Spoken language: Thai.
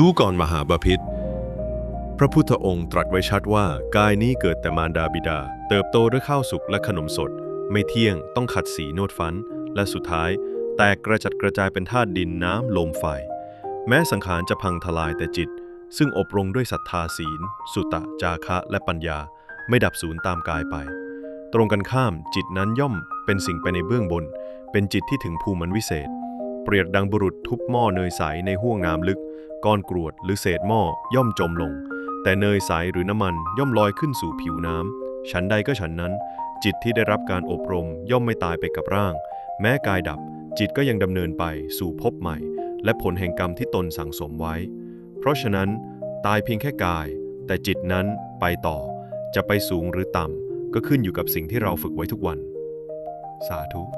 ดูก่อนมหาบาพิษพระพุทธองค์ตรัสไว้ชัดว่า กายนี้เกิดแต่มารดาบิดา เติบโตด้วยข้าวสุกและขนมสด ไม่เที่ยงต้องขัดสีนวดฟัน และสุดท้าย แตกกระจัดกระจายเป็นธาตุดินน้ำลมไฟ แม้สังขารจะพังทลายแต่จิต ซึ่งอบรมด้วยศรัทธาศีล สุตะ จาคะ และปัญญา ไม่ดับสูญตามกายไป ตรงกันข้ามจิตนั้นย่อมเป็นสิ่งไปในเบื้องบน เป็นจิตที่ถึงภูมิมันวิเศษ เปรียบดังบุรุษทุบหม้อเนยใสในห้วงงามลึก ก้อนกรวดหรือเศษหม้อย่อมจมลง แต่เนยใสหรือน้ำมันย่อมลอยขึ้นสู่ผิวน้ำฉันใดก็ฉันนั้น จิตที่ได้รับการอบรมย่อมไม่ตายไปกับร่าง แม้กายดับ จิตก็ยังดำเนินไปสู่ภพใหม่ และผลแห่งกรรมที่ตนสั่งสมไว้ เพราะฉะนั้นตายเพียงแค่กาย แต่จิตนั้นไปต่อ จะไปสูงหรือต่ำก็ขึ้นอยู่กับสิ่งที่เราฝึกไว้ทุกวัน สาธุ